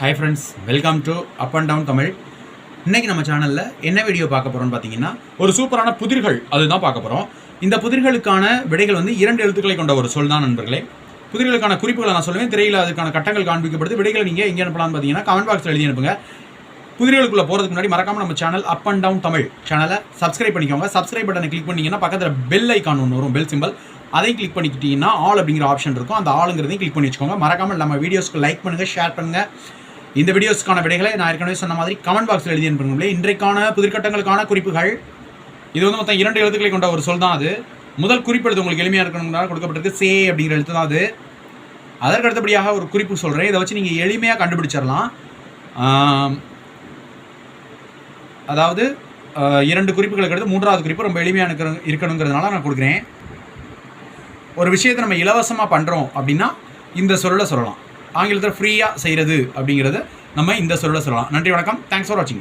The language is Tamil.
Hi friends welcome to up and down Tamil இன்றைக்கி நம்ம சேனலில் என்ன வீடியோ பார்க்க போகிறோம்னு பார்த்தீங்கன்னா ஒரு சூப்பரான புதிர்கள் அதுதான் பார்க்க போகிறோம் இந்த புதிர்களுக்கான விடைகள் வந்து இரண்டு எழுத்துக்களை கொண்ட ஒரு சொல் தான் நண்பர்களே. புதிர்களுக்கான குறிப்புகளை நான் சொல்லுவேன் திரையில் அதுக்கான கட்டங்கள் காண்பிக்கப்படுது. விடைகளை நீங்கள் எங்கே அனுப்பலாம்னு பார்த்தீங்கன்னா கமெண்ட் பாக்ஸில் எழுதி அனுப்புங்க. புதிர்களுக்குள்ளே போகிறதுக்கு முன்னாடி மறக்காமல் நம்ம channel up and down Tamil சேனலை சப்ஸ்கிரைப் பண்ணிக்கோங்க. சப்ஸ்கிரைப் பட்டனை கிளிக் பண்ணிங்கன்னா பக்கத்தில் பெல் ஐக்கான் ஒன்று வரும் பெல் சிம்பல் அதையும் கிளிக் பண்ணிக்கிட்டீங்கன்னா ஆல் அப்படிங்கிற ஆப்ஷன் இருக்கும். அந்த ஆளுங்கிறதையும் கிளிக் பண்ணி வச்சுக்கோங்க. மறக்காமல் நம்ம வீடியோஸ்க்கு லைக் பண்ணுங்கள் ஷேர் பண்ணுங்கள் இந்த வீடியோஸ்க்கான விடைகளை நான் ஏற்கனவே சொன்ன மாதிரி கமெண்ட் பாக்ஸில் எழுதி அனுப்புங்களே இன்றைக்கான புதிர்கட்டங்களுக்கான குறிப்புகள். இது வந்து மொத்தம் இரண்டு எழுத்துக்களை கொண்ட ஒரு சொல் தான் அது. முதல் குறிப்பெழுத்து உங்களுக்கு எளிமையாக இருக்கணும்னா கொடுக்கப்பட்டிருக்கு சே அப்படிங்கிற எழுத்து தான் அது. அதற்கு அடுத்தபடியாக ஒரு குறிப்பு சொல்கிறேன் இதை வச்சு நீங்கள் எளிமையாக கண்டுபிடிச்சிடலாம். அதாவது இரண்டு குறிப்புகளுக்கு அடுத்து மூன்றாவது குறிப்பு ரொம்ப எளிமையாக இருக்கிற இருக்கணுங்கிறதுனால நான் கொடுக்குறேன். ஒரு விஷயத்தை நம்ம இலவசமாக பண்ணுறோம் அப்படின்னா இந்த சொல்ல சொல்லலாம். ஆங்கிலத்தில் ஃப்ரீயாக செய்கிறது அப்படிங்கிறத நம்ம இந்த சொல்ல சொல்லலாம். நன்றி வணக்கம். தேங்க்ஸ் ஃபார் வாட்சிங்